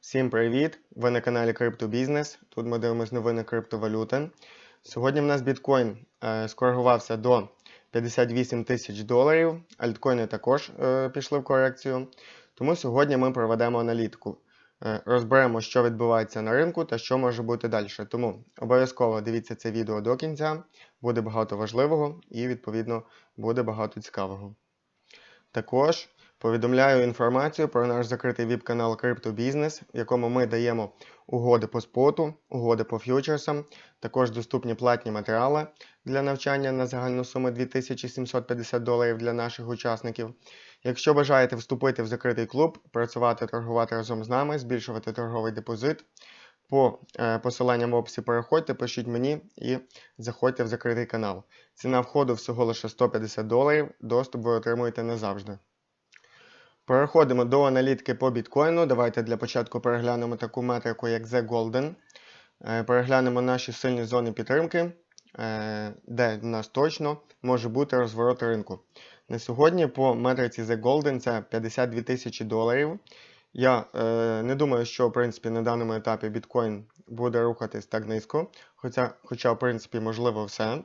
Всім привіт! Ви на каналі Криптобізнес. Тут ми дивимося новини криптовалюти. Сьогодні в нас біткоін е, скоригувався до 58 тисяч доларів. Альткоїни також е, пішли в корекцію. Тому сьогодні ми проведемо аналітику. Е, розберемо, що відбувається на ринку та що може бути далі. Тому обов'язково дивіться це відео до кінця. Буде багато важливого і, відповідно, буде багато цікавого. Також повідомляю інформацію про наш закритий віп-канал Криптобізнес, в якому ми даємо угоди по споту, угоди по ф'ючерсам, також доступні платні матеріали для навчання на загальну суму 2750 доларів для наших учасників. Якщо бажаєте вступити в закритий клуб, працювати, торгувати разом з нами, збільшувати торговий депозит, по е, посиланням в описі переходьте, пишіть мені і заходьте в закритий канал. Ціна входу всього лише 150 доларів, доступ ви отримуєте назавжди. Переходимо до аналітики по біткоїну. Давайте для початку переглянемо таку метрику, як The Golden. Е, Переглянемо наші сильні зони підтримки, е, де в нас точно може бути розворот ринку. На сьогодні по метриці The Golden це 52 тисячі доларів. Я е, не думаю, що в принципі на даному етапі біткоін буде рухатись так низько, хоча, хоча в принципі, можливо все.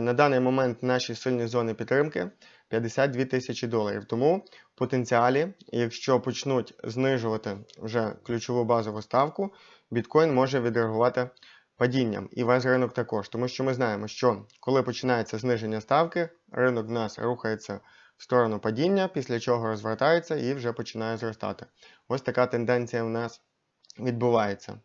На даний момент наші сильні зони підтримки 52 тисячі доларів. Тому в потенціалі, якщо почнуть знижувати вже ключову базову ставку, біткоін може відреагувати падінням і весь ринок також. Тому що ми знаємо, що коли починається зниження ставки, ринок в нас рухається в сторону падіння, після чого розвертається і вже починає зростати. Ось така тенденція у нас відбувається.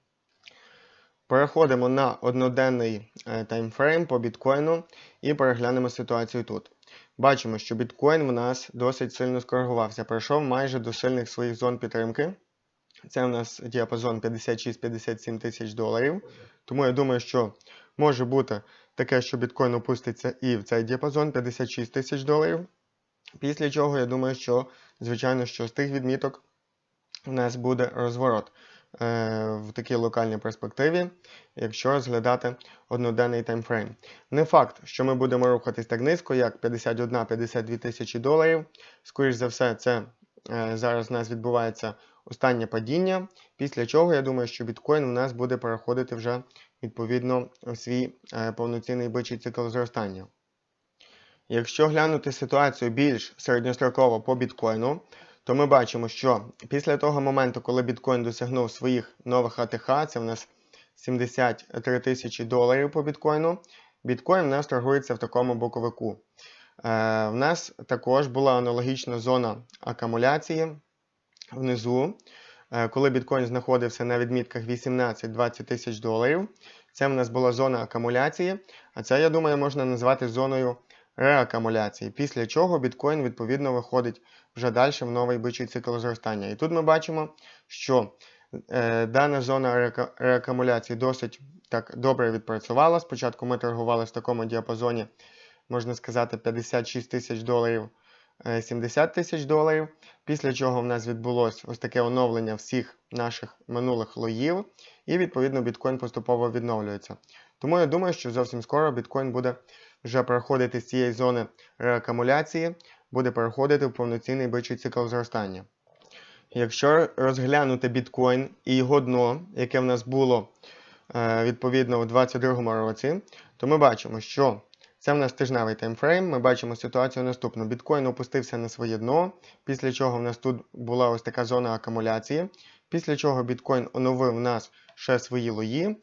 Переходимо на одноденний е, таймфрейм по біткоїну і переглянемо ситуацію тут. Бачимо, що біткоін в нас досить сильно скоригувався, пройшов майже до сильних своїх зон підтримки. Це у нас діапазон 56-57 тисяч доларів. Тому я думаю, що може бути таке, що біткоін опуститься і в цей діапазон 56 тисяч доларів. Після чого я думаю, що, звичайно, що з тих відміток у нас буде розворот в такій локальній перспективі, якщо розглядати одноденний таймфрейм. Не факт, що ми будемо рухатись так низько, як 51-52 тисячі доларів. Скоріше за все, це е, зараз у нас відбувається останнє падіння, після чого я думаю, що біткоін у нас буде переходити вже відповідно у свій е, повноцінний бичий цикл зростання. Якщо глянути ситуацію більш середньостроково по біткоїну, то ми бачимо, що після того моменту, коли біткоін досягнув своїх нових АТХ, це в нас 73 тисячі доларів по біткоїну, біткоін в нас торгується в такому боковику. Е, В нас також була аналогічна зона акумуляції внизу, е, коли біткоін знаходився на відмітках 18-20 тисяч доларів. Це в нас була зона акумуляції, а це, я думаю, можна назвати зоною реакумуляції, після чого біткоін відповідно виходить вже далі в новий бичий цикл зростання. І тут ми бачимо, що е, дана зона реакумуляції досить так добре відпрацювала. Спочатку ми торгували в такому діапазоні, можна сказати, 56 тисяч доларів. е, 70 тисяч доларів, після чого в нас відбулось ось таке оновлення всіх наших минулих лоїв, і відповідно біткоін поступово відновлюється. Тому я думаю, що зовсім скоро біткоін буде вже переходити з цієї зони реакумуляції, буде переходити в повноцінний бичий цикл зростання. Якщо розглянути біткоін і його дно, яке в нас було е, відповідно у 2022 році, то ми бачимо, що це в нас тижневий таймфрейм. Ми бачимо ситуацію наступну. Біткоін опустився на своє дно, після чого в нас тут була ось така зона акумуляції, після чого біткоін оновив в нас ще свої лої,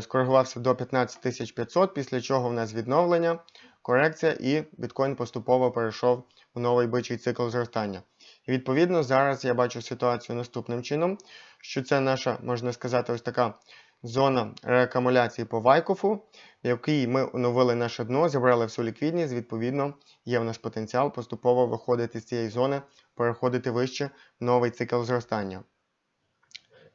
скоригувався до 15500, після чого в нас відновлення, корекція і біткоін поступово перейшов у новий бичий цикл зростання. І відповідно зараз я бачу ситуацію наступним чином, що це наша, можна сказати, ось така зона реакумуляції по Вайкофу, в якій ми оновили наше дно, зібрали всю ліквідність, відповідно, є в нас потенціал поступово виходити з цієї зони, переходити вище в новий цикл зростання.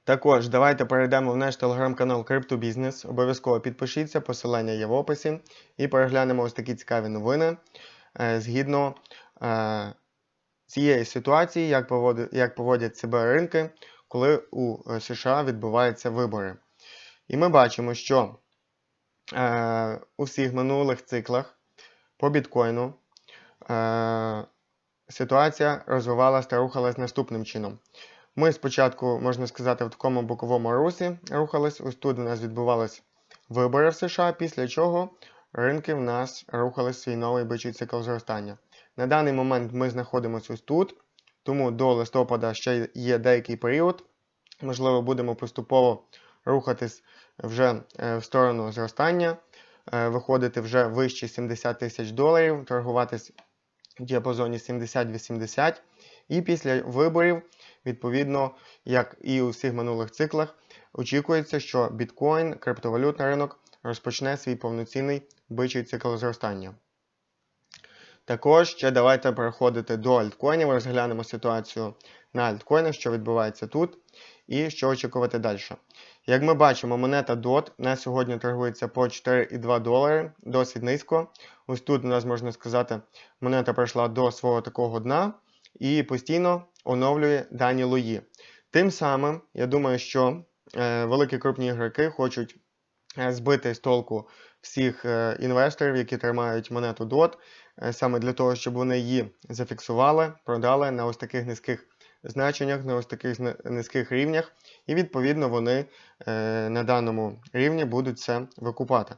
Також давайте перейдемо в наш телеграм-канал Криптобізнес. Обов'язково підпишіться, посилання є в описі. І переглянемо ось такі цікаві новини е, згідно е, цієї ситуації, як, поводи, як поводять себе ринки, коли у е, США відбуваються вибори. І ми бачимо, що у всіх минулих циклах по біткоїну ситуація розвивалася та рухалась наступним чином. Ми спочатку, можна сказати, в такому боковому русі рухались. Ось тут у нас відбувались вибори в США, після чого ринки в нас рухались свій новий бичий цикл зростання. На даний момент ми знаходимося ось тут, тому до листопада ще є деякий період. Можливо, будемо поступово рухатись вже е, в сторону зростання, е, виходити вже вище 70 тисяч доларів, торгуватись в діапазоні 70-80. І після виборів, відповідно, як і у всіх минулих циклах, очікується, що біткоін, криптовалютний ринок розпочне свій повноцінний бичий цикл зростання. Також ще давайте переходити до альткоїнів, розглянемо ситуацію на альткоїнах, що відбувається тут, і що очікувати далі. Як ми бачимо, монета DOT на сьогодні торгується по 4,2 долари, досить низько. Ось тут у нас можна сказати, монета прийшла до свого такого дна і постійно оновлює дані лої. Тим самим, я думаю, що е, великі крупні ігроки хочуть е, збити з толку всіх е, інвесторів, які тримають монету DOT, саме для того, щоб вони її зафіксували, продали на ось таких низьких значеннях, на ось таких низьких рівнях, і відповідно вони на даному рівні будуть це викупати.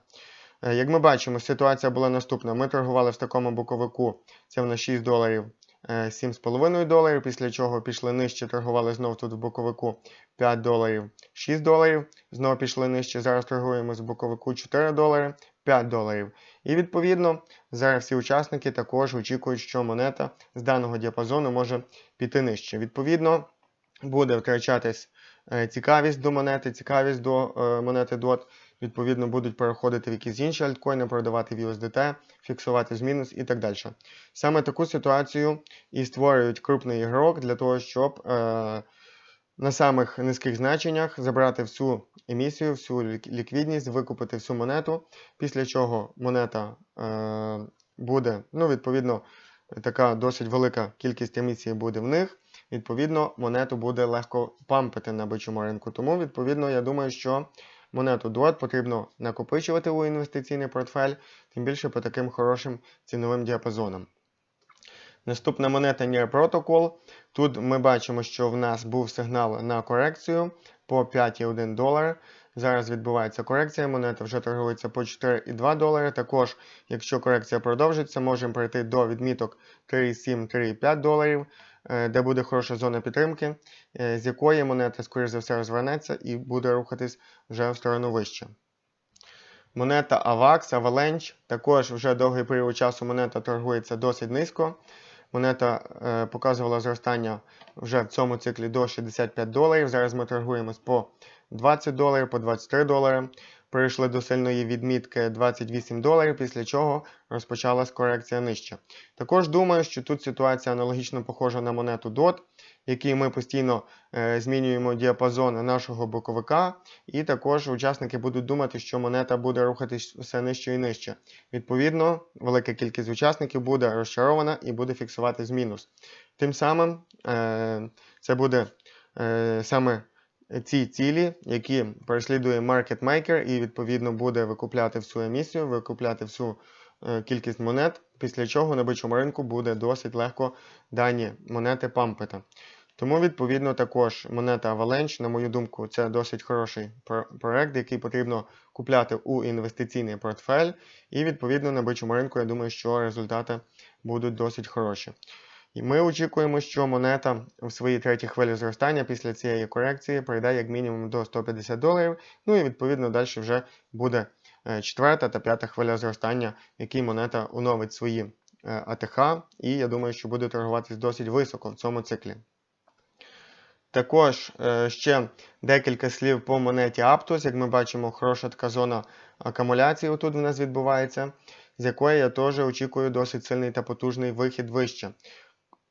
Як ми бачимо, ситуація була наступна. Ми торгували в такому боковику, це в нас 6 доларів, 7,5 доларів, після чого пішли нижче, торгували знов тут в боковику 5 доларів, 6 доларів, знову пішли нижче, зараз торгуємо з боковику 4 долари, 5 доларів. І відповідно зараз всі учасники також очікують, що монета з даного діапазону може піти нижче. Відповідно, буде втрачатись е, цікавість до монети, цікавість до е, монети DOT. Відповідно, будуть переходити в якісь інші альткоїни, продавати в USDT, фіксувати з мінус і так далі. Саме таку ситуацію і створюють крупний ігрок для того, щоб е, на самих низьких значеннях забрати всю емісію, всю ліквідність, викупити всю монету, після чого монета е, буде, ну, відповідно, така досить велика кількість емісії буде в них. Відповідно, монету буде легко пампити на бичому ринку. Тому, відповідно, я думаю, що монету DOT потрібно накопичувати у інвестиційний портфель, тим більше по таким хорошим ціновим діапазонам. Наступна монета Near Protocol. Тут ми бачимо, що в нас був сигнал на корекцію по 5,1 долар. Зараз відбувається корекція, монета вже торгується по 4,2 долари. Також, якщо корекція продовжиться, можемо прийти до відміток 3,7-3,5 доларів, де буде хороша зона підтримки, е, з якої монета, скоріш за все, розвернеться і буде рухатись вже в сторону вище. Монета AVAX, Avalanche. Також вже довгий період часу монета торгується досить низько. Монета е, показувала зростання вже в цьому циклі до 65 доларів. Зараз ми торгуємось по 20 доларів, по 23 долари. Перейшли до сильної відмітки 28 доларів, після чого розпочалась корекція нижче. Також думаю, що тут ситуація аналогічно похожа на монету DOT, якій ми постійно е, змінюємо діапазон нашого боковика, і також учасники будуть думати, що монета буде рухатись все нижче і нижче. Відповідно, велика кількість учасників буде розчарована і буде фіксувати мінус. Тим самим е, це буде е, саме ці цілі, які переслідує maker і відповідно буде викупляти всю емісію, викупляти всю е, кількість монет, після чого на бичому ринку буде досить легко дані монети пампити. Тому, відповідно, також монета Avalanche, на мою думку, це досить хороший проект, який потрібно купляти у інвестиційний портфель. І, відповідно, на бичому ринку, я думаю, що результати будуть досить хороші. І ми очікуємо, що монета в своїй третій хвилі зростання після цієї корекції прийде як мінімум до 150 доларів. Ну і відповідно далі вже буде е, четверта та п'ята хвиля зростання, в якій монета оновить свої е, АТХ, і я думаю, що буде торгуватись досить високо в цьому циклі. Також е, ще декілька слів по монеті Aptos. Як ми бачимо, хороша така зона акумуляції тут в нас відбувається, з якої я теж очікую досить сильний та потужний вихід вище.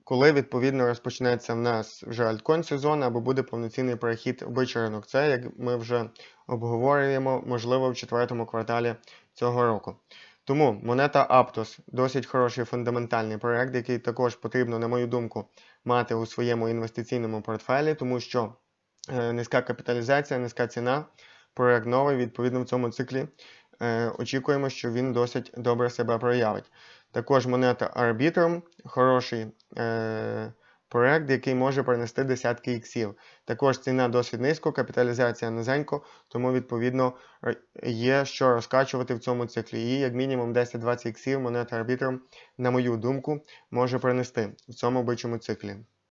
Коли відповідно розпочнеться в нас вже альткон сезон або буде повноцінний перехід в ринок. Це як ми вже обговорюємо, можливо, в четвертому кварталі цього року. Тому монета Aptos досить хороший фундаментальний проект, який також потрібно, на мою думку, мати у своєму інвестиційному портфелі, тому що е, низька капіталізація, низька ціна, проект новий, відповідно в цьому циклі е, очікуємо, що він досить добре себе проявить. Також монета Arbitrum, хороший е, проект, який може принести десятки іксів. Також ціна досить низько, капіталізація низенько, тому відповідно є що розкачувати в цьому циклі. І як мінімум 10-20 іксів монета арбітром, на мою думку, може принести в цьому бичому циклі.